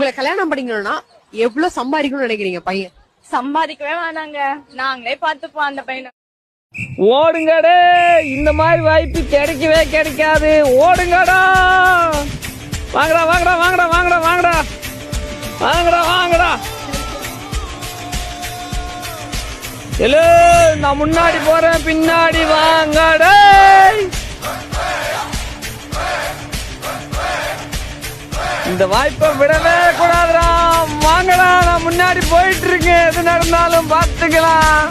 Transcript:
உங்களை கல்யாணம் பண்ணிக்கணும்னா எவ்வளவு சம்பாதிக்கணும்னு நினைக்கிறீங்க பையன்? சம்பாதிக்கவே வேணாங்க. நாங்களே பார்த்துப்போம் அந்த பையனை. ஓடுங்கடே இந்த மாதிரி வாய்ப்பு கிடைக்கவே கிடைக்காது. ஓடுங்கடா. வாங்கடா வாங்கடா வாங்கடா வாங்கடா வாங்கடா. வாங்கடா வாங்கடா. எலோ நான் முன்னாடி போறேன் பின்னாடி வாங்கடே இந்த வாய்ப்பை விடவே கூடாதுடா. வாங்கடா நான் முன்னாடி போயிட்டு இருக்கேன். எது நடந்தாலும் பார்த்துக்கலாம்.